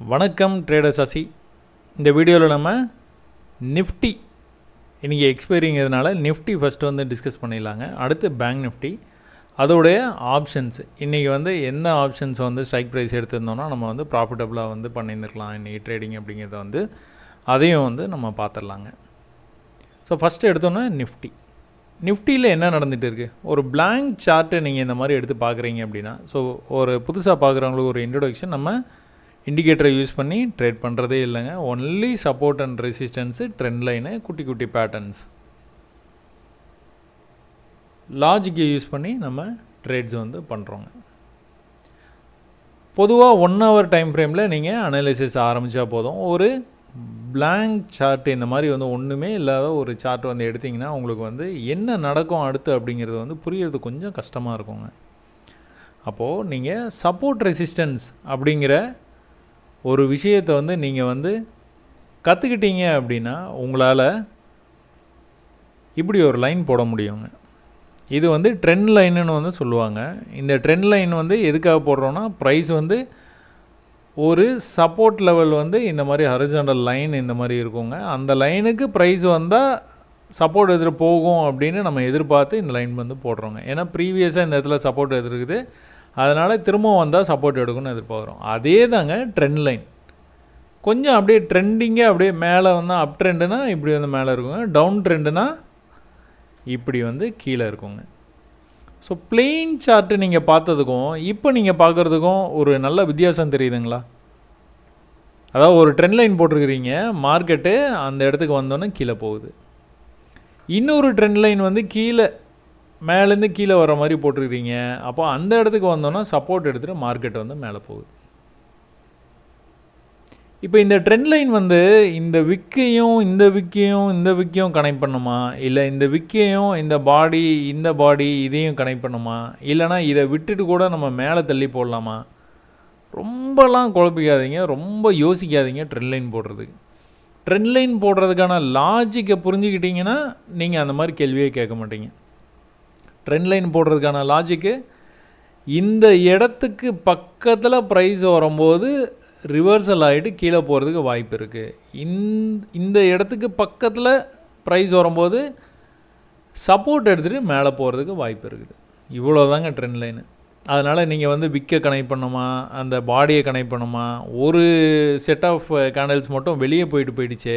வணக்கம் ட்ரேடர் சசி இந்த வீடியோவில் நம்ம நிஃப்டி. இன்றைக்கி எக்ஸ்பைரிங்கிறதுனால நிஃப்டி ஃபஸ்ட்டு வந்து டிஸ்கஸ் பண்ணிடலாங்க. அடுத்து பேங்க் நிஃப்டி. அதோடைய ஆப்ஷன்ஸ் இன்றைக்கி வந்து என்ன ஆப்ஷன்ஸ் வந்து ஸ்ட்ரைக் ப்ரைஸ் எடுத்திருந்தோம்னா நம்ம வந்து ப்ராஃபிட்டபுளாக வந்து பண்ணியிருந்துருக்கலாம். இன்றைக்கி ட்ரேடிங் அப்படிங்கிறத வந்து அதையும் வந்து நம்ம பார்த்துடலாங்க. ஸோ ஃபஸ்ட்டு எடுத்தோன்னா நிஃப்டி. நிஃப்டியில் என்ன நடந்துகிட்டு இருக்குது ஒரு பிளாங்க் சார்ட்டை நீங்கள் இந்த மாதிரி எடுத்து பார்க்குறீங்க அப்படின்னா ஸோ ஒரு புதுசாக பார்க்குறவங்களுக்கு ஒரு இன்ட்ரொடக்ஷன் நம்ம இண்டிகேட்டரை யூஸ் பண்ணி ட்ரேட் பண்ணுறதே இல்லைங்க. Only support and resistance trend line குட்டி குட்டி பேட்டர்ன்ஸ் லாஜிக்கை யூஸ் பண்ணி நம்ம ட்ரேட்ஸ் வந்து பண்ணுறோங்க பொதுவாக ஒன் ஹவர் டைம் ஃப்ரேமில் நீங்கள் அனாலிசிஸ் ஆரம்பித்தா போதும். ஒரு பிளாங்க் சார்ட் இந்த மாதிரி வந்து ஒன்றுமே இல்லாத ஒரு சார்ட் வந்து எடுத்திங்கன்னா உங்களுக்கு வந்து என்ன நடக்கும் அடுத்து அப்படிங்கிறது வந்து புரியறது கொஞ்சம் கஷ்டமாக இருக்குங்க. அப்போது நீங்கள் சப்போர்ட் ரெசிஸ்டன்ஸ் அப்படிங்கிற ஒரு விஷயத்தை வந்து நீங்கள் வந்து கற்றுக்கிட்டீங்க அப்படின்னா உங்களால் இப்படி ஒரு லைன் போட முடியுங்க. இது வந்து ட்ரெண்ட் லைனுன்னு வந்து சொல்லுவாங்க. இந்த ட்ரெண்ட் லைன் வந்து எதுக்காக போடுறோன்னா ப்ரைஸ் வந்து ஒரு சப்போர்ட் லெவல் வந்து இந்த மாதிரி ஹரிசாண்டல் லைன் இந்த மாதிரி இருக்குங்க. அந்த லைனுக்கு ப்ரைஸ் வந்தால் சப்போர்ட் எதிர போகும் அப்படின்னு நம்ம எதிர்பார்த்து இந்த லைன் வந்து போடுறோங்க. ஏன்னா ப்ரீவியஸாக இந்த இடத்துல சப்போர்ட் எதிர்க்குது அதனால் திரும்பவும் வந்தால் சப்போர்ட் எடுக்கும்னு எதிர்பார்க்குறோம். அதே தாங்க ட்ரெண்ட் லைன் கொஞ்சம் அப்படியே ட்ரெண்டிங்கே அப்படியே மேலே வந்தால் அப் ட்ரெண்டுனா இப்படி வந்து மேலே இருக்குங்க. டவுன் ட்ரெண்டுனா இப்படி வந்து கீழே இருக்குங்க. ஸோ பிளெயின் சார்ட்டு நீங்கள் பார்த்ததுக்கும் இப்போ நீங்கள் பார்க்குறதுக்கும் ஒரு நல்ல வித்தியாசம் தெரியுதுங்களா? அதாவது ஒரு ட்ரெண்ட் லைன் போட்டிருக்கிறீங்க மார்க்கெட்டு அந்த இடத்துக்கு வந்தோன்னே கீழே போகுது. இன்னொரு ட்ரெண்ட் லைன் வந்து கீழே மேலேருந்து கீழே வர மாதிரி போட்டிருக்கிறீங்க அப்போ அந்த இடத்துக்கு வந்தோன்னா சப்போர்ட் எடுத்துகிட்டு மார்க்கெட் வந்து மேலே போகுது. இப்போ இந்த ட்ரெண்ட் லைன் வந்து இந்த விக்கையும் இந்த விக்கையும் இந்த விக்கையும் கனெக்ட் பண்ணுமா? இல்லை இந்த விக்கையும் இந்த பாடி இந்த பாடி இதையும் கனெக்ட் பண்ணுமா? இல்லைனா இதை விட்டுட்டு கூட நம்ம மேலே தள்ளி போடலாமா? ரொம்பலாம் குழப்பிக்காதீங்க ரொம்ப யோசிக்காதீங்க ட்ரெண்ட் லைன் போடுறதுக்கு. ட்ரெண்ட் லைன் போடுறதுக்கான லாஜிக்கை புரிஞ்சுக்கிட்டிங்கன்னா நீங்கள் அந்த மாதிரி கேள்வியே கேட்க மாட்டீங்க. ட்ரெண்ட் லைன் போடுறதுக்கான லாஜிக்கு இந்த இடத்துக்கு பக்கத்தில் ப்ரைஸ் வரும்போது ரிவர்சல் ஆகிட்டு கீழே போகிறதுக்கு வாய்ப்பு இருக்குது இந் இந்த இடத்துக்கு பக்கத்தில் ப்ரைஸ் வரும்போது சப்போர்ட் எடுத்துகிட்டு மேலே போகிறதுக்கு வாய்ப்பு இருக்குது. இவ்வளோ தாங்க ட்ரெண்ட் லைனு அதனால் நீங்கள் வந்து விக்கை கனெக்ட் பண்ணுமா அந்த பாடியை கனெக்ட் பண்ணுமா ஒரு செட் ஆஃப் கேண்டல்ஸ் மட்டும் வெளியே போயிட்டு போயிடுச்சு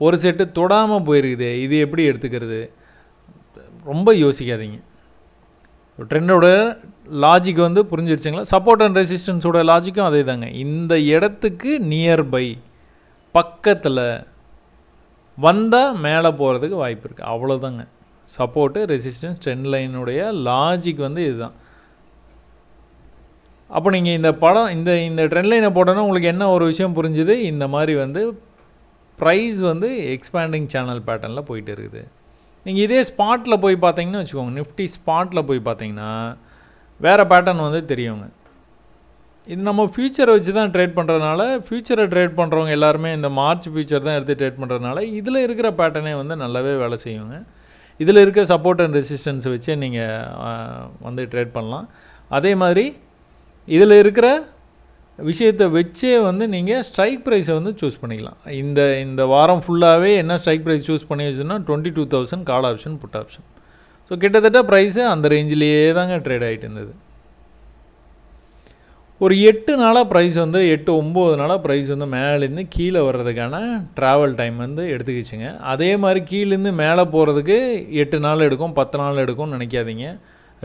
ஒரு செட்டு தொடாமல் போயிருக்குது இது எப்படி எடுத்துக்கிறது? ரொம்ப யோசிக்காதீங்க. ட்ரெண்டோட லாஜிக் வந்து புரிஞ்சிருச்சுங்களா? சப்போர்ட் அண்ட் ரெசிஸ்டன்ஸோட லாஜிக்கும் அதே தாங்க இந்த இடத்துக்கு நியர்பை பக்கத்தில் வந்தால் மேலே போகிறதுக்கு வாய்ப்பு இருக்குது அவ்வளோதாங்க சப்போர்ட்டு ரெசிஸ்டன்ஸ் ட்ரெண்ட் லைனுடைய லாஜிக் வந்து இதுதான். அப்போ நீங்கள் இந்த படம் இந்த இந்த ட்ரெண்ட் லைனை போட்டோன்னா உங்களுக்கு என்ன ஒரு விஷயம் புரிஞ்சுது? இந்த மாதிரி வந்து ப்ரைஸ் வந்து எக்ஸ்பேண்டிங் சேனல் பேட்டர்னில் போயிட்டு இருக்குது. நீங்கள் இதே ஸ்பாட்டில் போய் பார்த்தீங்கன்னு வச்சுக்கோங்க. நிஃப்டி ஸ்பாட்டில் போய் பார்த்தீங்கன்னா வேறு பேட்டர்ன் வந்து தெரியுங்க. இது நம்ம ஃப்யூச்சரை வச்சு தான் ட்ரேட் பண்ணுறதுனால ஃப்யூச்சரை ட்ரேட் பண்ணுறவங்க எல்லாருமே இந்த மார்ச் ஃபியூச்சர் தான் எடுத்து ட்ரேட் பண்ணுறதுனால இதில் இருக்கிற பேட்டர்னே வந்து நல்லாவே வேலை செய்யுங்க. இதில் இருக்க சப்போர்ட் அண்ட் ரெசிஸ்டன்ஸ் வச்சு நீங்கள் வந்து ட்ரேட் பண்ணலாம். அதே மாதிரி இதில் இருக்கிற விஷயத்தை வச்சே வந்து நீங்கள் ஸ்ட்ரைக் ப்ரைஸை வந்து சூஸ் பண்ணிக்கலாம். இந்த இந்த வாரம் ஃபுல்லாகவே என்ன ஸ்ட்ரைக் ப்ரைஸ் சூஸ் பண்ணி வச்சுன்னா twenty two thousand call option put option so கிட்டத்தட்ட ப்ரைஸு அந்த ரேஞ்சிலேயே தாங்க ட்ரேட் ஆகிட்டு இருந்தது. ஒரு எட்டு நாளாக ப்ரைஸ் வந்து எட்டு ஒம்பது நாளாக ப்ரைஸ் வந்து மேலேருந்து கீழே வர்றதுக்கான ட்ராவல் டைம் வந்து எடுத்துக்கிச்சுங்க. அதே மாதிரி கீழேருந்து மேலே போகிறதுக்கு எட்டு நாள் எடுக்கும் பத்து நாள் எடுக்கும்னு நினைக்காதீங்க.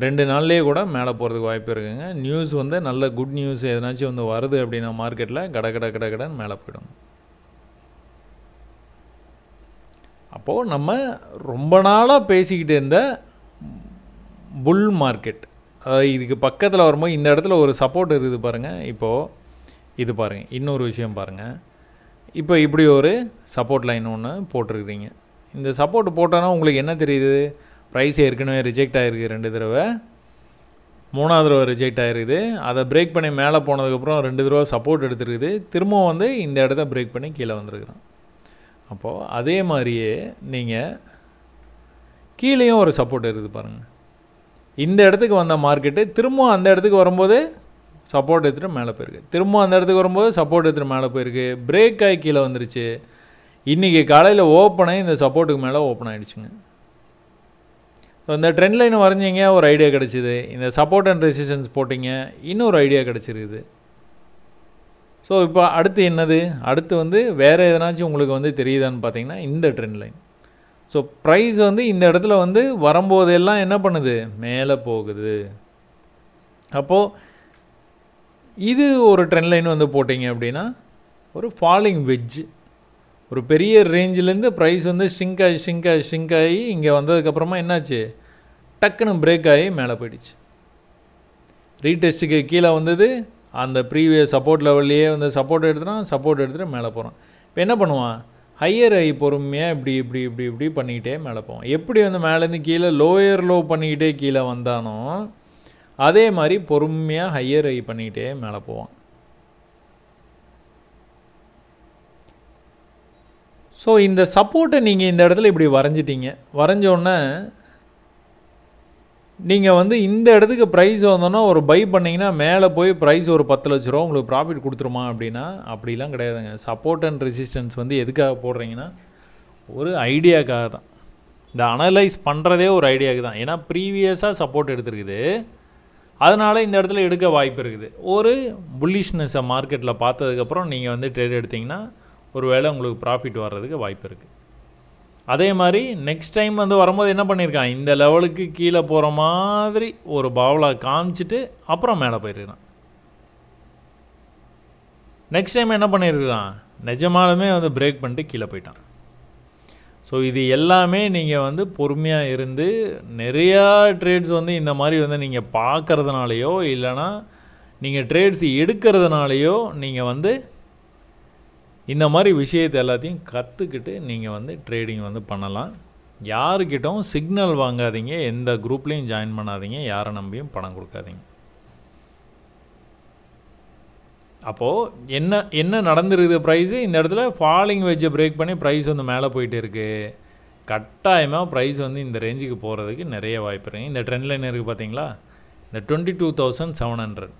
ரெண்டு நாள்லேயே கூட மேலே போகிறதுக்கு வாய்ப்பு இருக்குங்க. நியூஸ் வந்து நல்ல குட் நியூஸ் எதனாச்சும் வந்து வருது அப்படின்னா மார்க்கெட்டில் கட கட கட கடன்னு மேலே போயிடும். அப்போது நம்ம ரொம்ப நாளாக பேசிக்கிட்டு இருந்த புல் மார்க்கெட் இதுக்கு பக்கத்தில் வரும்போது இந்த இடத்துல ஒரு சப்போர்ட் இருக்குது பாருங்கள் இப்போது இது பாருங்கள் இன்னொரு விஷயம் பாருங்கள் இப்போ இப்படி ஒரு சப்போர்ட் லைன் ஒன்று போட்டிருக்கிறீங்க. இந்த சப்போர்ட் போட்டோன்னா உங்களுக்கு என்ன தெரியுது? ப்ரைஸ் ஏற்கனவே ரிஜெக்ட் ஆகிருக்கு ரெண்டு தடவை. மூணாவது தடவை ரிஜெக்ட் ஆகிருக்குது அதை பிரேக் பண்ணி மேலே போனதுக்கப்புறம் ரெண்டு தடவை சப்போர்ட் எடுத்துருக்குது. திரும்பவும் வந்து இந்த இடத்த பிரேக் பண்ணி கீழே வந்துருக்குறோம் அப்போது அதே மாதிரியே நீங்கள் கீழேயும் ஒரு சப்போர்ட் இருக்குது பாருங்கள் இந்த இடத்துக்கு வந்த மார்க்கெட்டு திரும்பவும் அந்த இடத்துக்கு வரும்போது சப்போர்ட் எடுத்துகிட்டு மேலே போயிருக்கு. திரும்ப அந்த இடத்துக்கு வரும்போது சப்போர்ட் எடுத்துகிட்டு மேலே போயிருக்கு. பிரேக் ஆகி கீழே வந்துருச்சு. இன்றைக்கி காலையில் ஓப்பனாகி இந்த சப்போர்ட்டுக்கு மேலே ஓப்பன் ஆகிடுச்சுங்க ஸோ இந்த ட்ரெண்ட் லைன் வரைஞ்சிங்க ஒரு ஐடியா கிடச்சிது. இந்த சப்போர்ட் அண்ட் ரெசிஸ்டன்ஸ் போட்டிங்க இன்னொரு ஐடியா கிடச்சிருக்குது. ஸோ இப்போ அடுத்து என்னது? அடுத்து வந்து வேறு எதனாச்சும் உங்களுக்கு வந்து தெரியுதான்னு பார்த்தீங்கன்னா இந்த ட்ரெண்ட் லைன் ஸோ ப்ரைஸ் வந்து இந்த இடத்துல வந்து வரும்போதெல்லாம் என்ன பண்ணுது? மேலே போகுது. அப்போது இது ஒரு ட்ரெண்ட் லைன் வந்து போட்டிங்க அப்படின்னா ஒரு ஃபாலிங் வெஜ்ஜு ஒரு பெரிய ரேஞ்சிலேருந்து ப்ரைஸ் வந்து ஷ்ரிங்க் ஆகி ஷ்ரிங்க் ஆகி ஷ்ரிங்க் ஆகி இங்கே வந்ததுக்கப்புறமா என்னாச்சு? டக்குன்னு பிரேக் ஆகி மேலே போயிடுச்சு. ரீடெஸ்ட்டுக்கு கீழே வந்தது. அந்த ப்ரீவியஸ் சப்போர்ட் லெவல்லையே வந்து சப்போர்ட் எடுத்துனா சப்போர்ட் எடுத்துகிட்டு மேலே போகிறான் இப்போ என்ன பண்ணுவான்? ஹையர் ஐ பொறுமையாக இப்படி இப்படி இப்படி இப்படி பண்ணிக்கிட்டே மேலே போவோம் எப்படி வந்து மேலேருந்து கீழே லோயர் லோ பண்ணிக்கிட்டே கீழே வந்தானோ அதே மாதிரி பொறுமையாக ஹையர் ஐ பண்ணிக்கிட்டே மேலே போவான். ஸோ இந்த சப்போர்ட்டை நீங்கள் இந்த இடத்துல இப்படி வரைஞ்சிட்டீங்க. வரைஞ்சோடனே நீங்கள் வந்து இந்த இடத்துக்கு ப்ரைஸ் வந்தோன்னா ஒரு பை பண்ணிங்கன்னா மேலே போய் ப்ரைஸ் ஒரு பத்து லட்ச ரூபா உங்களுக்கு ப்ராஃபிட் கொடுத்துருமா அப்படின்னா அப்படிலாம் கிடையாதுங்க. சப்போர்ட் அண்ட் ரெசிஸ்டன்ஸ் வந்து எதுக்காக போடுறீங்கன்னா ஒரு ஐடியாக்காக தான். இந்த அனலைஸ் பண்ணுறதே ஒரு ஐடியாவுக்கு தான். ஏன்னா ப்ரீவியஸாக சப்போர்ட் எடுத்துருக்குது. அதனால் இந்த இடத்துல எடுக்க வாய்ப்பு இருக்குது. ஒரு புல்லிஷ்னஸை மார்க்கெட்டில் பார்த்ததுக்கப்புறம் நீங்கள் வந்து ட்ரேட் எடுத்திங்கன்னா ஒரு வேளை உங்களுக்கு ப்ராஃபிட் வர்றதுக்கு வாய்ப்பு இருக்குது அதே மாதிரி நெக்ஸ்ட் டைம் வந்து வரும்போது என்ன பண்ணியிருக்கான் இந்த லெவலுக்கு கீழே போகிற மாதிரி ஒரு பாவலா காமிச்சிட்டு அப்புறம் மேலே போயிருக்கிறான் நெக்ஸ்ட் டைம் என்ன பண்ணியிருக்கிறான் நிஜமாலுமே வந்து பிரேக் பண்ணிட்டு கீழே போயிட்டான். ஸோ இது எல்லாமே நீங்கள் வந்து பொறுமையாக இருந்து நிறையா ட்ரேட்ஸ் வந்து இந்த மாதிரி வந்து நீங்கள் பார்க்கறதுனாலையோ இல்லைனா நீங்கள் ட்ரேட்ஸ் எடுக்கிறதுனாலையோ நீங்கள் வந்து இந்த மாதிரி விஷயத்தை எல்லாத்தையும் கற்றுக்கிட்டு நீங்கள் வந்து ட்ரேடிங் வந்து பண்ணலாம். யாருக்கிட்டும் சிக்னல் வாங்காதீங்க. எந்த குரூப்லேயும் ஜாயின் பண்ணாதீங்க. யாரை நம்பியும் பணம் கொடுக்காதீங்க. அப்போது என்ன என்ன நடந்துருக்குது ப்ரைஸு இந்த இடத்துல ஃபாலிங் வெஜ்ஜை பிரேக் பண்ணி ப்ரைஸ் வந்து மேலே போயிட்டு இருக்குது கட்டாயமாக ப்ரைஸ் வந்து இந்த ரேஞ்சுக்கு போகிறதுக்கு நிறைய வாய்ப்பு இருக்குது இந்த ட்ரெண்ட் லைன் இருக்குது பார்த்தீங்களா இந்த twenty two thousand seven hundred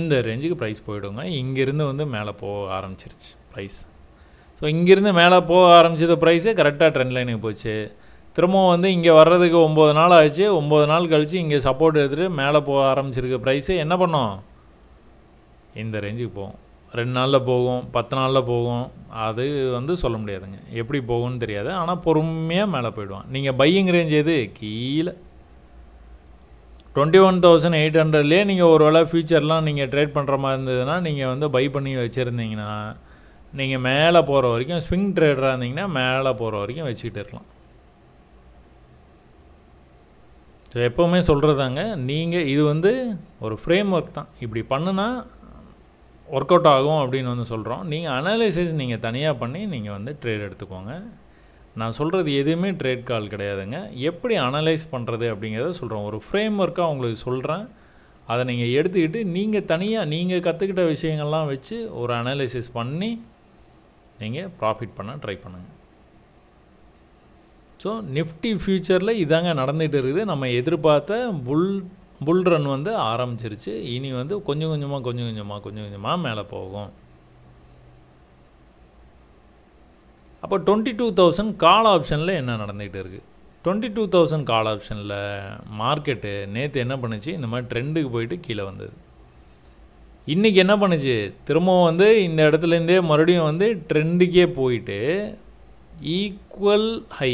இந்த ரேஞ்சுக்கு ப்ரைஸ் போயிடுங்க. இங்கேருந்து வந்து மேலே போக ஆரம்பிச்சிருச்சு. ப்ரைஸ் ஸோ இங்கேருந்து மேலே போக ஆரம்பிச்சது ப்ரைஸு கரெக்டாக ட்ரெண்ட் லைனுக்கு போச்சு. திரும்பவும் வந்து இங்கே வர்றதுக்கு ஒம்பது நாள் ஆச்சு. ஒம்பது நாள் கழித்து இங்கே சப்போர்ட் எடுத்துகிட்டு மேலே போக ஆரம்பிச்சிருக்க ப்ரைஸு என்ன பண்ணோம்? இந்த ரேஞ்சுக்கு போகும் ரெண்டு நாளில் போகும் பத்து நாளில் போகும். அது வந்து சொல்ல முடியாதுங்க. எப்படி போகும்னு தெரியாது. ஆனால் பொறுமையாக மேலே போயிடுவான். நீங்கள் பையிங் ரேஞ்ச் எது? கீழே. டுவெண்ட்டி ஒன் தௌசண்ட் எயிட் ஹண்ட்ரட்லேயே நீங்கள் ஒரு வேளை ஃபியூச்சர்லாம் நீங்கள் ட்ரேட் பண்ணுற மாதிரி இருந்ததுன்னா நீங்கள் வந்து பை பண்ணி வச்சுருந்தீங்கன்னா நீங்கள் மேலே போகிற வரைக்கும் ஸ்விங் ட்ரேடராக இருந்தீங்கன்னா மேலே போகிற வரைக்கும் வச்சுக்கிட்டு இருக்கலாம். ஸோ எப்போவுமே சொல்கிறதாங்க நீங்கள் இது வந்து ஒரு ஃப்ரேம் ஒர்க் தான். இப்படி பண்ணுனா ஒர்க் அவுட் ஆகும் அப்படின்னு வந்து சொல்கிறோம் நீங்கள் அனாலிசிஸ் நீங்கள் தனியாக பண்ணி நீங்கள் வந்து ட்ரேட் எடுத்துக்கோங்க. நான் சொல்கிறது எதுவுமே ட்ரேட் கால் கிடையாதுங்க. எப்படி அனலைஸ் பண்ணுறது அப்படிங்கிறத சொல்கிறோம் ஒரு ஃப்ரேம் ஒர்க்காக உங்களுக்கு சொல்கிறேன் அதை நீங்கள் எடுத்துக்கிட்டு நீங்கள் தனியாக நீங்கள் கற்றுக்கிட்ட விஷயங்கள்லாம் வச்சு ஒரு அனாலிசிஸ் பண்ணி நீங்கள் ப்ராஃபிட் பண்ண ட்ரை பண்ணுங்கள் ஸோ நிஃப்டி ஃபியூச்சரில் இதாங்க நடந்துகிட்டு இருக்குது. நம்ம எதிர்பார்த்த புல் புல் ரன் வந்து ஆரம்பிச்சிருச்சு. இனி வந்து கொஞ்சம் கொஞ்சமாக கொஞ்சம் கொஞ்சமாக கொஞ்சம் கொஞ்சமாக மேலே போகும். அப்போ டுவெண்ட்டி டூ தௌசண்ட் கால் ஆப்ஷனில் என்ன நடந்துகிட்டு இருக்குது டுவெண்ட்டி டூ தௌசண்ட் கால் ஆப்ஷனில் மார்க்கெட்டு நேற்று என்ன பண்ணுச்சு? இந்த மாதிரி ட்ரெண்டுக்கு போயிட்டு கீழே வந்தது. இன்றைக்கி என்ன பண்ணுச்சு? திரும்பவும் வந்து இந்த இடத்துலேருந்தே மறுபடியும் வந்து ட்ரெண்டுக்கே போயிட்டு ஈக்குவல் ஹை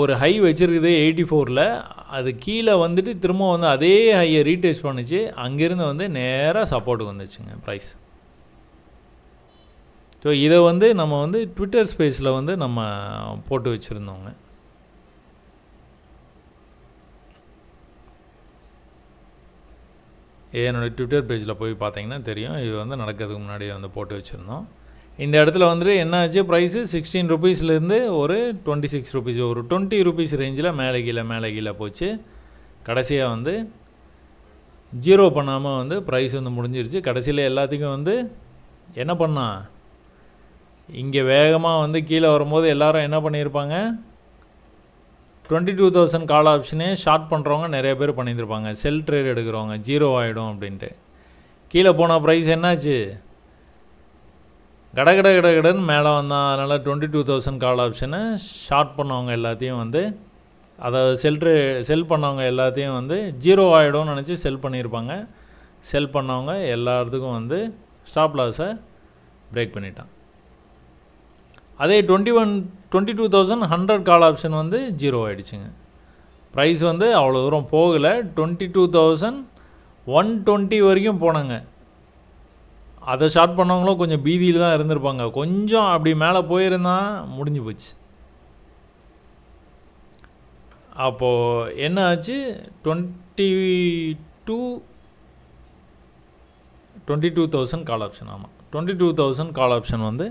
ஒரு ஹை வச்சுருக்குது எயிட்டி ஃபோரில் அது கீழே வந்துட்டு திரும்ப வந்து அதே ஹையை ரீடேச் பண்ணுச்சு. அங்கேருந்து வந்து நேராக சப்போர்ட்டுக்கு வந்துச்சுங்க ப்ரைஸ் ஸோ இதை வந்து நம்ம வந்து ட்விட்டர் ஸ்பேஸில் வந்து நம்ம போட்டு வச்சுருந்தோங்க. என்னோடய ட்விட்டர் பேஜில் போய் பார்த்தீங்கன்னா தெரியும். இது வந்து நடக்கிறதுக்கு முன்னாடியே வந்து போட்டு வச்சுருந்தோம். இந்த இடத்துல வந்துட்டு என்னாச்சு ப்ரைஸு சிக்ஸ்டீன் ருபீஸ்லேருந்து ஒரு டுவெண்ட்டி சிக்ஸ் ருபீஸ் ஒரு டுவெண்ட்டி ருபீஸ் ரேஞ்சில் மேலே கீழே மேலே கீழே போச்சு. கடைசியாக வந்து ஜீரோ பண்ணாமல் வந்து ப்ரைஸ் வந்து முடிஞ்சிருச்சு. கடைசியில் எல்லாத்துக்கும் வந்து என்ன பண்ணா? இங்கே வேகமாக வந்து கீழே வரும்போது எல்லாரும் என்ன பண்ணியிருப்பாங்க? டுவெண்ட்டி டூ தௌசண்ட் கால் ஆப்ஷனே ஷார்ட் பண்ணுறவங்க நிறைய பேர் பண்ணியிருப்பாங்க செல் ட்ரேட் எடுக்கிறவங்க ஜீரோ ஆகிடும் அப்படின்ட்டு. கீழே போன ப்ரைஸ் என்னாச்சு? கட கட கட கடன்னு மேலே வந்தான் அதனால் டுவெண்ட்டி டூ தௌசண்ட் கால் ஆப்ஷனை ஷார்ட் பண்ணவங்க எல்லாத்தையும் வந்து அதை செல் ட்ரே செல் பண்ணவங்க எல்லாத்தையும் வந்து ஜீரோ ஆகிடும்னு நினச்சி செல் பண்ணியிருப்பாங்க. செல் பண்ணவங்க எல்லாத்துக்கும் வந்து ஸ்டாப் லாஸை பிரேக் பண்ணிட்டான். அதே twenty one twenty two thousand hundred call option வந்து ஜீரோ ஆகிடுச்சிங்க ப்ரைஸ் வந்து அவ்வளோ தூரம் போகலை. Twenty two thousand one twenty வரைக்கும் போனாங்க. அதை ஷார்ட் பண்ணவங்களும் கொஞ்சம் பீதியில் தான் இருந்திருப்பாங்க. கொஞ்சம் அப்படி மேலே போயிருந்தா முடிஞ்சு போச்சு. அப்போது என்ன ஆச்சு? Twenty two twenty two thousand call option ஆமாம் twenty two thousand call option வந்து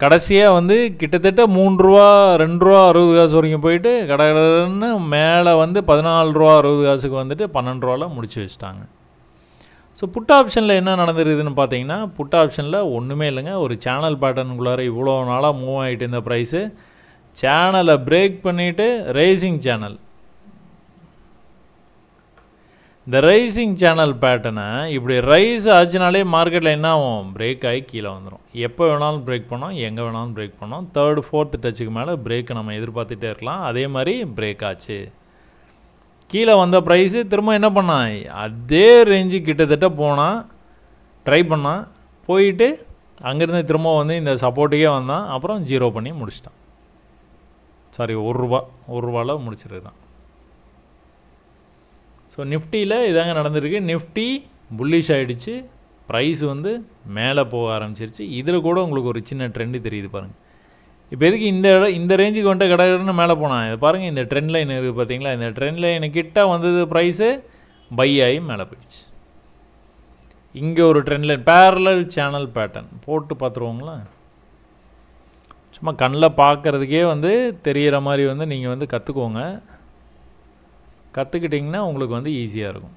கடைசியாக வந்து கிட்டத்தட்ட மூணு ரூபா ரெண்டு ரூபா அறுபது காசு வரைக்கும் போயிட்டு கடன்னு மேலே வந்து பதினாலு ரூபா அறுபது காசுக்கு வந்துட்டு பன்னெண்டு ரூபாவில் முடிச்சு வச்சுட்டாங்க. ஸோ புட் ஆப்ஷனில் என்ன நடந்துருக்குதுன்னு பார்த்தீங்கன்னா புட் ஆப்ஷனில் ஒன்றுமே இல்லைங்க. ஒரு சேனல் பேட்டர்னுக்குள்ளார இவ்வளோ நாளாக மூவ் ஆகிட்டு இருந்த ப்ரைஸு சேனலை பிரேக் பண்ணிவிட்டு ரேசிங் சேனல் இந்த ரைசிங் சேனல் பேட்டர்னை இப்படி ரைஸ் ஆச்சுனாலே மார்க்கெட்டில் என்ன ஆகும்? பிரேக் ஆகி கீழே வந்துடும் எப்போ வேணாலும் பிரேக் பண்ணோம் எங்கே வேணாலும் பிரேக் பண்ணோம். தேர்டு ஃபோர்த்து டச்சுக்கு மேலே பிரேக்கை நம்ம எதிர்பார்த்துட்டே இருக்கலாம். அதே மாதிரி பிரேக் ஆச்சு. கீழே வந்த ப்ரைஸு திரும்ப என்ன பண்ணான் அதே ரேஞ்சு கிட்டத்தட்ட போனால் ட்ரை பண்ணான் போயிட்டு அங்கேருந்து திரும்ப வந்து இந்த சப்போர்ட்டுக்கே வந்தான். அப்புறம் ஜீரோ பண்ணி முடிச்சிட்டான். சாரி ஒரு ரூபா ஒரு ரூபாவில் முடிச்சிருக்கான் ஸோ நிஃப்டியில் இதாங்க நடந்திருக்கு. நிஃப்டி புல்லிஷ் ஆகிடுச்சு ப்ரைஸ் வந்து மேலே போக ஆரம்பிச்சிருச்சு. இதில் கூட உங்களுக்கு ஒரு சின்ன ட்ரெண்டு தெரியுது பாருங்கள் இப்போ எதுக்கு இந்த இடம் இந்த ரேஞ்சுக்கு வந்துட்டு கடற்கடன்னு மேலே போனான் இதை பாருங்கள் இந்த ட்ரெண்ட் லைன் இருக்குது பார்த்தீங்களா இந்த ட்ரெண்ட் லைனு கிட்ட வந்தது ப்ரைஸு பை ஆகி மேலே போயிடுச்சு. இங்கே ஒரு trend line parallel channel pattern போட்டு பார்த்துருவோங்களா சும்மா கண்ணில் பார்க்குறதுக்கே வந்து தெரிகிற மாதிரி வந்து நீங்கள் வந்து கற்றுக்கோங்க கற்றுக்கிட்டிங்கன்னா உங்களுக்கு வந்து ஈஸியாக இருக்கும்.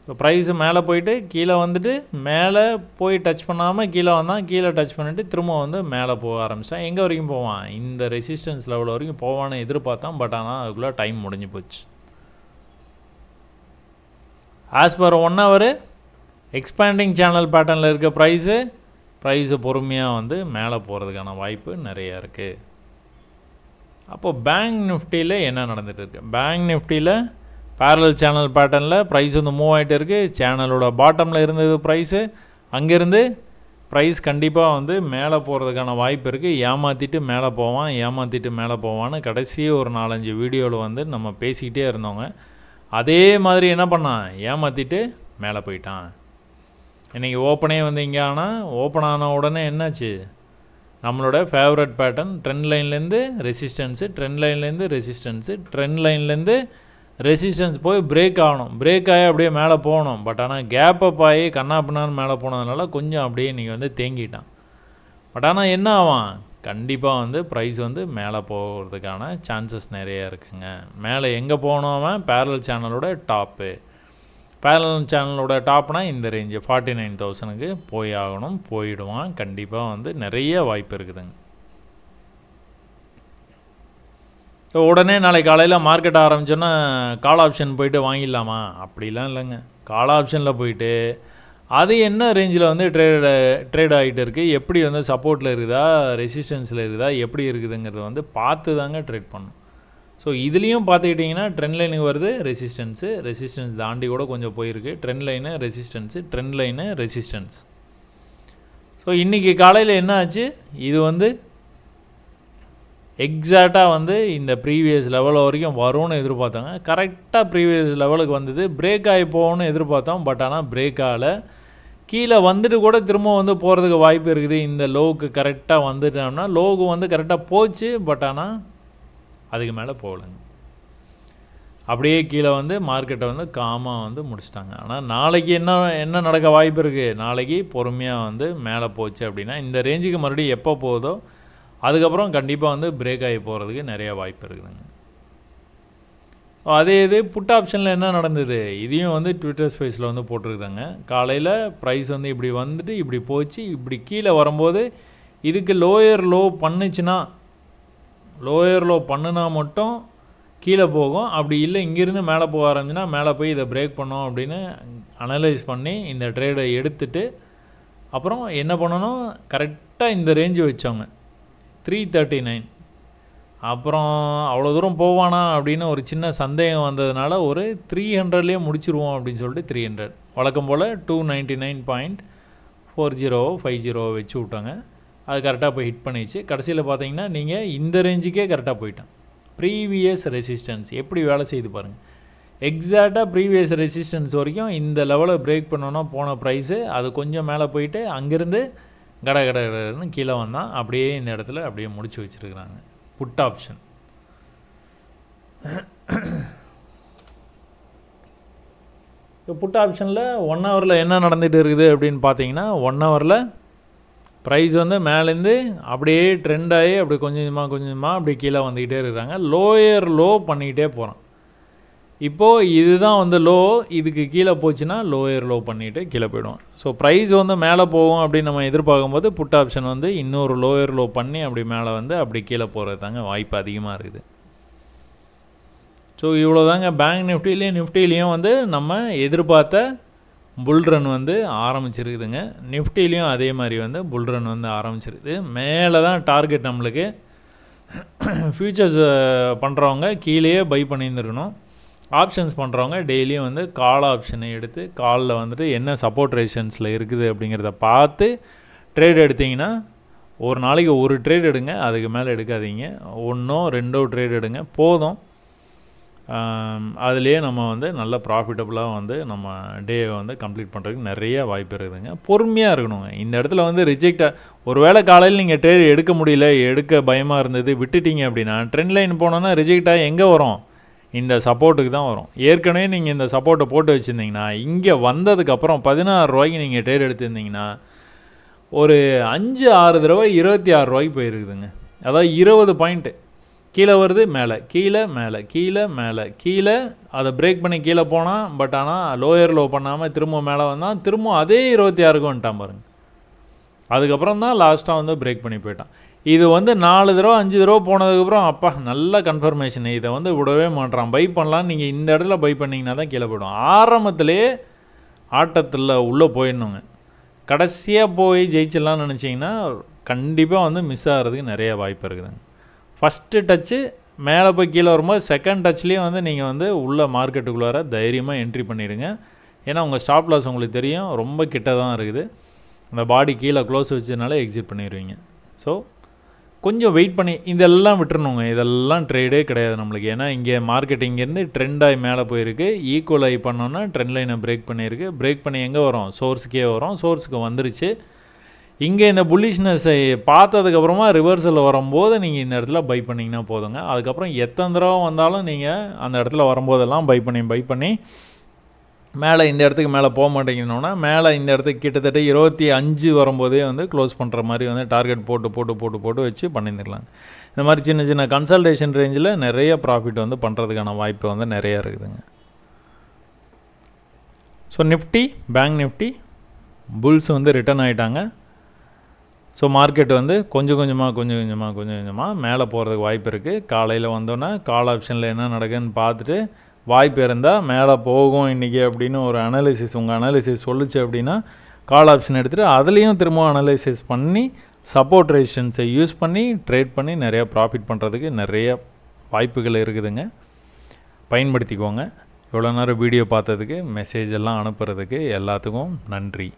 இப்போ ப்ரைஸு மேலே போயிட்டு கீழே வந்துட்டு மேலே போய் டச் பண்ணாமல் கீழே வந்தான் கீழே டச் பண்ணிவிட்டு திரும்ப வந்து மேலே போக ஆரம்பித்தான் எங்கே வரைக்கும் போவான்? இந்த ரெசிஸ்டன்ஸ் லெவல் வரைக்கும் போவான்னு எதிர்பார்த்தான் பட் ஆனால் அதுக்குள்ளே டைம் முடிஞ்சு போச்சு. As per one hour expanding channel பேட்டர்னில் இருக்க ப்ரைஸு ப்ரைஸு பொறுமையாக வந்து மேலே போகிறதுக்கான வாய்ப்பு நிறையா இருக்குது அப்போது பேங்க் நிஃப்டியில் என்ன நடந்துகிட்டு இருக்குது பேங்க் நிஃப்டியில் பேரல் சேனல் பேட்டர்னில் ப்ரைஸ் வந்து மூவ் ஆகிட்டு இருக்குது சேனலோட பாட்டமில் இருந்தது ப்ரைஸு அங்கேருந்து ப்ரைஸ் கண்டிப்பாக வந்து மேலே போகிறதுக்கான வாய்ப்பு இருக்குது ஏமாற்றிட்டு மேலே போவான் ஏமாற்றிட்டு மேலே போவான்னு கடைசி ஒரு நாலஞ்சு வீடியோவில் வந்து நம்ம பேசிக்கிட்டே இருந்தோங்க அதே மாதிரி என்ன பண்ணான்? ஏமாற்றிட்டு மேலே போயிட்டான். இன்றைக்கி ஓப்பனே வந்து இங்கே ஆனால் ஓப்பன் ஆன உடனே என்னாச்சு? நம்மளோட ஃபேவரட் பேட்டர்ன் ட்ரெண்ட் லைன்லேருந்து ரெசிஸ்டன்ஸு ட்ரெண்ட் லைன்லேருந்து ரெசிஸ்டன்ஸு ட்ரெண்ட் லைன்லேருந்து ரெசிஸ்டன்ஸ் போய் பிரேக் ஆகணும். பிரேக் ஆகி அப்படியே மேலே போகணும். பட் ஆனால் கேப் அப் ஆகி கண்ணா பின்னான்னு மேலே போனதுனால கொஞ்சம் அப்படியே நீங்கள் வந்து தேங்கிட்டான். பட் ஆனால் என்ன ஆவான்? கண்டிப்பாக வந்து ப்ரைஸ் வந்து மேலே போகிறதுக்கான சான்சஸ் நிறையா இருக்குங்க. மேலே எங்கே போனோம் பேரல் சேனலோட டாப்பு பேரல் சேனலோட டாப்னால் இந்த ரேஞ்சு ஃபார்ட்டி நைன் தௌசணுக்கு போய் ஆகணும் போயிடுவான். கண்டிப்பாக வந்து நிறைய வாய்ப்பு இருக்குதுங்க. உடனே நாளைக்கு காலையில் மார்க்கெட் ஆரம்பிச்சோன்னா கால் ஆப்ஷன் போயிட்டு வாங்கிடலாமா? அப்படிலாம் இல்லைங்க. கால் ஆப்ஷனில் போயிட்டு அது என்ன ரேஞ்சில் வந்து ட்ரேட் ட்ரேட் ஆகிட்டு இருக்குது எப்படி வந்து சப்போர்ட்டில் இருக்குதா? ரெசிஸ்டன்ஸில் இருக்குதா? எப்படி இருக்குதுங்கிறத வந்து பார்த்து தாங்க ட்ரேட் பண்ணணும். ஸோ இதுலேயும் பார்த்துக்கிட்டிங்கன்னா ட்ரெண்ட் லைனுக்கு வருது ரெசிஸ்டன்ஸு ரெசிஸ்டன்ஸ் தாண்டி கூட கொஞ்சம் போயிருக்கு. Trend line resistance trend line resistance so இன்றைக்கி காலையில் என்ன ஆச்சு? இது வந்து எக்ஸாக்டாக வந்து இந்த ப்ரீவியஸ் லெவல் வரைக்கும் வரும்னு எதிர்பார்த்தாங்க. கரெக்டாக ப்ரீவியஸ் லெவலுக்கு வந்தது. பிரேக் ஆகி போகணும்னு எதிர்பார்த்தோம். பட் ஆனால் பிரேக் ஆகலை. கீழே வந்துட்டு கூட திரும்ப வந்து போகிறதுக்கு வாய்ப்பு இருக்குது. இந்த லோவுக்கு கரெக்டாக வந்துட்டோம்னா லோவுக்கு வந்து கரெக்டாக போச்சு. பட் ஆனால் அதுக்கு மேலே போகலைங்க. அப்படியே கீழே வந்து மார்க்கெட்டை வந்து காமாக வந்து முடிச்சிட்டாங்க. ஆனால் நாளைக்கு என்ன என்ன நடக்க வாய்ப்பு இருக்குது நாளைக்கு பொறுமையாக வந்து மேலே போச்சு அப்படின்னா இந்த ரேஞ்சுக்கு மறுபடியும் எப்போ போகுதோ அதுக்கப்புறம் கண்டிப்பாக வந்து பிரேக் ஆகி போகிறதுக்கு நிறைய வாய்ப்பு இருக்குதுங்க. அதே இது புட் ஆப்ஷனில் என்ன நடந்தது? இதையும் வந்து ட்விட்டர் ஸ்பேஸில் வந்து போட்டிருக்காங்க. காலையில் ப்ரைஸ் வந்து இப்படி வந்துட்டு இப்படி போச்சு இப்படி கீழே வரும்போது இதுக்கு லோயர் லோ பண்ணுச்சுன்னா லோயர் லோ பண்ணுனா மட்டும் கீழே போகும். அப்படி இல்லை இங்கேருந்து மேலே போக ஆரம்பிச்சுன்னா மேலே போய் இதை பிரேக் பண்ணோம் அப்படின்னு அனலைஸ் பண்ணி இந்த ட்ரேடை எடுத்துட்டு அப்புறம் என்ன பண்ணணும்? கரெக்டாக இந்த ரேஞ்சு வச்சோங்க த்ரீ தேர்ட்டி நைன் அப்புறம் அவ்வளோ தூரம் போவானா அப்படின்னு ஒரு சின்ன சந்தேகம் வந்ததுனால ஒரு த்ரீ ஹண்ட்ரட்லேயே முடிச்சிருவோம் அப்படின்னு சொல்லிட்டு த்ரீ ஹண்ட்ரட் வழக்கம் போல் two ninety nine point four zero five zero வச்சு விட்டாங்க. அது கரெக்டாக போய் ஹிட் பண்ணிச்சு. கடைசியில் பார்த்தீங்கன்னா நீங்கள் இந்த ரேஞ்சுக்கே கரெக்டாக போயிட்டேன். ப்ரீவியஸ் ரெசிஸ்டன்ஸ் எப்படி வேலை செய்து பாருங்கள் எக்ஸாக்டாக ப்ரீவியஸ் ரெசிஸ்டன்ஸ் வரைக்கும் இந்த லெவலை பிரேக் பண்ணோன்னா போன ப்ரைஸு அது கொஞ்சம் மேலே போயிட்டு அங்கேருந்து கட கட கடன்னு கீழே வந்தான். அப்படியே இந்த இடத்துல அப்படியே முடிச்சு வச்சுருக்குறாங்க. புட் ஆப்ஷன் இப்போ புட் ஆப்ஷனில் ஒன் ஹவரில் என்ன நடந்துகிட்டு இருக்குது அப்படின்னு பார்த்தீங்கன்னா ஒன் ஹவரில் ப்ரைஸ் வந்து மேலேருந்து அப்படியே ட்ரெண்ட் ஆகி அப்படி கொஞ்சம் கொஞ்சமாக கொஞ்சமாக அப்படி கீழே வந்துக்கிட்டே இருக்கிறாங்க. லோயர் லோ பண்ணிக்கிட்டே போகிறான் இப்போது இதுதான் வந்து லோ இதுக்கு கீழே போச்சுன்னா லோயர் லோ பண்ணிவிட்டு கீழே போயிடுவோம் ஸோ ப்ரைஸ் வந்து மேலே போகும் அப்படின்னு நம்ம எதிர்பார்க்கும்போது புட் ஆப்ஷன் வந்து இன்னொரு லோயர் லோ பண்ணி அப்படி மேலே வந்து அப்படி கீழே போகிறது தாங்க வாய்ப்பு அதிகமாக இருக்குது. ஸோ இவ்வளோ தாங்க பேங்க் நிஃப்டிலையும் நிஃப்டிலையும் வந்து நம்ம எதிர்பார்த்த புல் ரன் வந்து ஆரம்பிச்சிருக்குதுங்க. நிஃப்டிலையும் அதே மாதிரி வந்து புல் ரன் வந்து ஆரம்பிச்சிருக்குது. மேலே தான் டார்கெட் நம்மளுக்கு ஃபியூச்சர்ஸ் பண்ணுறவங்க கீழேயே பை பண்ணியிருந்துருக்கணும். ஆப்ஷன்ஸ் பண்ணுறவங்க டெய்லியும் வந்து கால் ஆப்ஷனை எடுத்து காலில் வந்துட்டு என்ன சப்போர்ட் ரேஷன்ஸில் இருக்குது அப்படிங்கிறத பார்த்து ட்ரேட் எடுத்திங்கன்னா ஒரு நாளைக்கு ஒரு ட்ரேட் எடுங்க அதுக்கு மேலே எடுக்காதீங்க. ஒன்றோ ரெண்டோ ட்ரேட் எடுங்க போதும். அதுலேயே நம்ம வந்து நல்ல ப்ராஃபிட்டபுளாக வந்து நம்ம டேவை வந்து கம்ப்ளீட் பண்ணுறதுக்கு நிறைய வாய்ப்பு இருக்குதுங்க. பொறுமையாக இருக்கணுங்க. இந்த இடத்துல வந்து ரிஜெக்டாக ஒரு வேளை காலையில் நீங்கள் ட்ரேட் எடுக்க முடியல எடுக்க பயமாக இருந்தது விட்டுட்டீங்க அப்படின்னா ட்ரெண்ட் லைன் போனோன்னா ரிஜெக்டாக எங்கே வரும்? இந்த சப்போர்ட்டுக்கு தான் வரும். ஏற்கனவே நீங்கள் இந்த சப்போர்ட்டை போட்டு வச்சுருந்தீங்கன்னா இங்கே வந்ததுக்கப்புறம் பதினாறு ரூபாய்க்கு நீங்கள் ட்ரேட் எடுத்திருந்தீங்கன்னா ஒரு அஞ்சு ஆறு தடவை இருபத்தி ஆறு ரூபாய்க்கு போயிருக்குதுங்க. அதாவது இருபது பாயிண்ட்டு கீழே வருது மேலே. கீழே மேலே. கீழே மேலே. கீழே அதை பிரேக் பண்ணி கீழே போனால் பட் ஆனால் லோயர் லோ பண்ணாமல் திரும்ப மேலே வந்தால் திரும்ப அதே இருபத்தி ஆறுக்கு வந்துட்டான் பாருங்க. அதுக்கப்புறம் தான் லாஸ்ட்டாக வந்து பிரேக் பண்ணி போயிட்டான். இது வந்து நாலு தடவை அஞ்சு தடவை போனதுக்கப்புறம் அப்பா நல்ல கன்ஃபர்மேஷன் இதை வந்து விடவே மாட்டான் பை பண்ணலாம் நீங்கள் இந்த இடத்துல பை பண்ணிங்கன்னா தான் கீழே போயிடும். ஆரம்பத்துலேயே ஆட்டத்தில் உள்ளே போயிடணுங்க. கடைசியாக போய் ஜெயிச்சிடலாம்னு நினச்சிங்கன்னா கண்டிப்பாக வந்து மிஸ் ஆகிறதுக்கு நிறைய வாய்ப்பு இருக்குதுங்க. ஃபஸ்ட்டு டச்சு மேலே போய் கீழே வரும்போது செகண்ட் டச்லேயும் வந்து நீங்கள் வந்து உள்ள மார்க்கெட்டுக்குள்ளார தைரியமாக என்ட்ரி பண்ணிடுங்க. ஏன்னா உங்கள் ஸ்டாப் லாஸ் உங்களுக்கு தெரியும். ரொம்ப கிட்ட தான் இருக்குது. அந்த பாடி கீழே க்ளோஸ் வச்சதுனால எக்ஸிட் பண்ணிடுவீங்க. ஸோ கொஞ்சம் வெயிட் பண்ணி இதெல்லாம் விட்டுறணுங்க. இதெல்லாம் ட்ரேடே கிடையாது நம்மளுக்கு. ஏன்னா இங்கே மார்க்கெட் இங்கேருந்து ட்ரெண்டாகி மேலே போயிருக்கு. ஈக்குவல் ஆகி பண்ணோன்னா ட்ரெண்ட் லைனை பிரேக் பண்ணியிருக்கு. பிரேக் பண்ணி எங்கே வரும்? சோர்ஸுக்கே வரும். சோர்ஸுக்கு வந்துருச்சு. இங்கே இந்த புல்லிஷ்னஸை பார்த்ததுக்கப்புறமா ரிவர்ஸில் வரும்போது நீங்கள் இந்த இடத்துல பை பண்ணிங்கன்னா போதுங்க. அதுக்கப்புறம் எத்தனை தடவை வந்தாலும் நீங்கள் அந்த இடத்துல வரும்போதெல்லாம் பை பண்ணி பை பண்ணி மேலே இந்த இடத்துக்கு மேலே போக மாட்டேங்கணுன்னா மேலே இந்த இடத்துக்கு கிட்டத்தட்ட இருபத்தி அஞ்சு வரும்போதே வந்து க்ளோஸ் பண்ணுற மாதிரி வந்து டார்கெட் போட்டு போட்டு போட்டு போட்டு வச்சு பண்ணியிருந்துக்கலாம் இந்த மாதிரி சின்ன சின்ன கன்சல்டேஷன் ரேஞ்சில் நிறைய ப்ராஃபிட் வந்து பண்ணுறதுக்கான வாய்ப்பு வந்து நிறையா இருக்குதுங்க. So Nifty bank Nifty bulls வந்து ரிட்டர்ன் ஆகிட்டாங்க ஸோ மார்க்கெட் வந்து கொஞ்சம் கொஞ்சமாக கொஞ்சம் கொஞ்சமாக கொஞ்சம் கொஞ்சமாக மேலே போகிறதுக்கு வாய்ப்பு இருக்குது காலையில் வந்தோன்னே கால் ஆப்ஷனில் என்ன நடக்குதுன்னு பார்த்துட்டு வாய்ப்பு இருந்தால் மேலே போகும் இன்றைக்கி அப்படின்னு ஒரு அனாலிசிஸ் உங்கள் அனாலிசிஸ் சொல்லுச்சு அப்படின்னா கால் ஆப்ஷன் எடுத்துகிட்டு அதுலேயும் திரும்ப அனலைசிஸ் பண்ணி சப்போர்ட் ரெசிஸ்டன்ஸை யூஸ் பண்ணி ட்ரேட் பண்ணி நிறையா ப்ராஃபிட் பண்ணுறதுக்கு நிறைய வாய்ப்புகள் இருக்குதுங்க. பயன்படுத்திக்கோங்க. இவ்வளோ நேரம் வீடியோ பார்த்ததுக்கு மெசேஜ் எல்லாம் அனுப்புகிறதுக்கு எல்லாத்துக்கும் நன்றி.